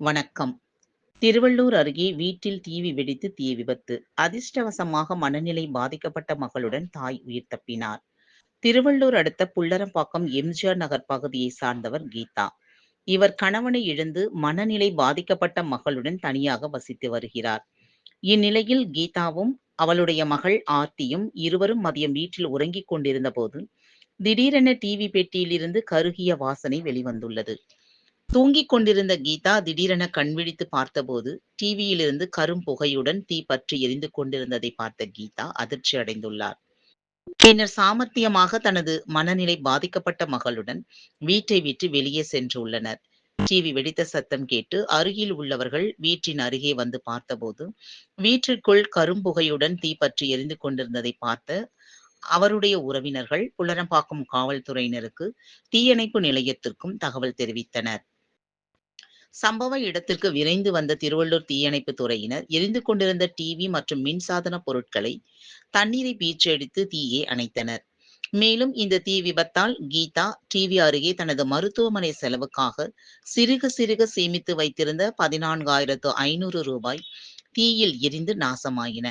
வணக்கம். திருவள்ளூர் அருகே வீட்டில் தீவி வெடித்து தீ விபத்து. அதிர்ஷ்டவசமாக மனநிலை பாதிக்கப்பட்ட மகளுடன் தாய் உயிர் தப்பினார். திருவள்ளூர் அடுத்த புள்ளரம்பாக்கம் எம்.ஜி.ஆர். நகர் பகுதியை சார்ந்தவர் கீதா. இவர் கணவனை இழந்து மனநிலை பாதிக்கப்பட்ட மகளுடன் தனியாக வசித்து வருகிறார். இந்நிலையில் கீதாவும், அவளுடைய மகள் ஆர்த்தியும் இருவரும் மதியம் வீட்டில் உறங்கிக் கொண்டிருந்த போது திடீரென டிவி பெட்டியிலிருந்து கருகிய வாசனை வெளிவந்துள்ளது. தூங்கிக் கொண்டிருந்த கீதா திடீரென கண்விழித்து பார்த்தபோது, டிவியிலிருந்து கரும்புகையுடன் தீ பற்றி எரிந்து கொண்டிருந்ததை பார்த்த கீதா அதிர்ச்சி அடைந்துள்ளார். பின்னர் சாமர்த்தியமாக தனது மனநிலை பாதிக்கப்பட்ட மகளுடன் வீட்டை விட்டு வெளியே சென்றுள்ளனர். டிவி வெடித்த சத்தம் கேட்டு அருகில் உள்ளவர்கள் வீட்டின் அருகே வந்து பார்த்தபோது, வீட்டிற்குள் கரும்புகையுடன் தீ பற்றி எரிந்து கொண்டிருந்ததை பார்த்த அவருடைய உறவினர்கள் புலனம்பாக்கம் காவல்துறையினருக்கு, தீயணைப்பு நிலையத்திற்கும் தகவல் தெரிவித்தனர். சம்பவ இடத்திற்கு விரைந்து வந்த திருவள்ளூர் தீயணைப்பு துறையினர் எரிந்து கொண்டிருந்த டிவி மற்றும் மின்சாதன பொருட்களை தண்ணீரை பீச்சடித்து தீயை அணைத்தனர். மேலும் இந்த தீ விபத்தால் கீதா டிவி அருகே தனது மருத்துவமனை செலவுக்காக சிறுக சிறுக சேமித்து வைத்திருந்த பதினான்காயிரத்து ஐநூறு ரூபாய் தீயில் எரிந்து நாசமாயின.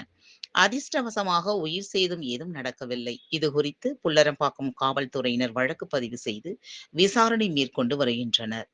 அதிர்ஷ்டவசமாக உயிர் சேதம் ஏதும் நடக்கவில்லை. இது குறித்து புல்லரம்பாக்கம் காவல்துறையினர் வழக்கு பதிவு செய்து விசாரணை மேற்கொண்டு வருகின்றனர்.